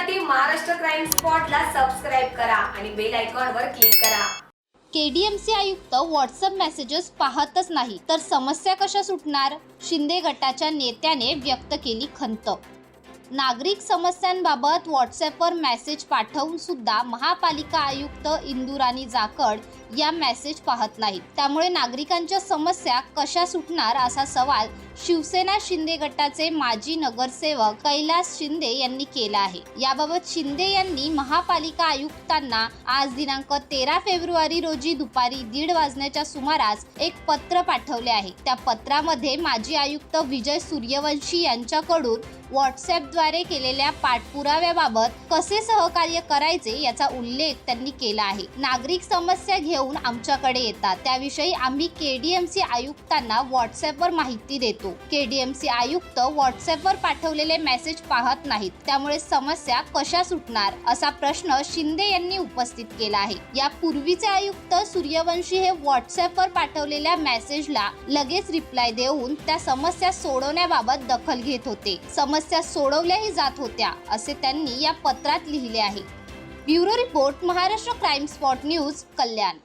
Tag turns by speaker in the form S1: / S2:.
S1: मिळवण्यासाठी Maharashtra crime स्पॉटला subscribe करा आणि बेल आयकॉनवर क्लिक करा.
S2: केडीएमसी आयुक्त व्हॉट्सअप मेसेजेस पाहतच नाही तर समस्या कशा सुटणार? शिंदे गटाच्या नेत्याने व्यक्त केली खंत. नागरिक समस्यांबाबत व्हॉट्सॲपवर मेसेज पाठवून सुद्धा महापालिका आयुक्त इंदुराणी जाकड या मेसेज पाहत नाहीत. त्यामुळे नागरिकांच्या समस्या कशा सुटणार असा सवाल शिवसेना शिंदे गटाचे माजी नगरसेवक कैलास शिंदे यांनी केला आहे. याबाबत शिंदे यांनी महापालिका आयुक्तांना आज दिनांक तेरा फेब्रुवारी रोजी दुपारी दीड वाजण्याच्या सुमारास एक पत्र पाठवले आहे. त्या पत्रामध्ये माजी आयुक्त विजय सूर्यवंशी यांच्याकडून व्हॉट्सअपद्वारे केलेल्या पाठपुराव्याबाबत कसे सहकार्य करायचे याचा उल्लेख त्यांनी केला आहे. नागरिक समस्या घेऊन आमच्याकडे येतात. त्याविषयी आम्ही केडीएमसी आयुक्तांना व्हॉट्सअपवर माहिती देतो. केडीएमसी आयुक्त व्हॉट्सअपवर पाठवलेले मेसेज पाहत नाहीत. त्यामुळे समस्या कशा सुटणार असा प्रश्न शिंदे यांनी उपस्थित केला आहे. यापूर्वीचे आयुक्त सूर्यवंशी हे व्हॉट्सअपवर पाठवलेल्या मेसेजला लगेच रिप्लाय देऊन त्या समस्या सोडवण्याबाबत दखल घेत होते. समस्या सोडवल्याही जात होत्या असे त्यांनी या पत्रात लिहिले आहे. Bureau report Maharashtra crime spot news Kalyan.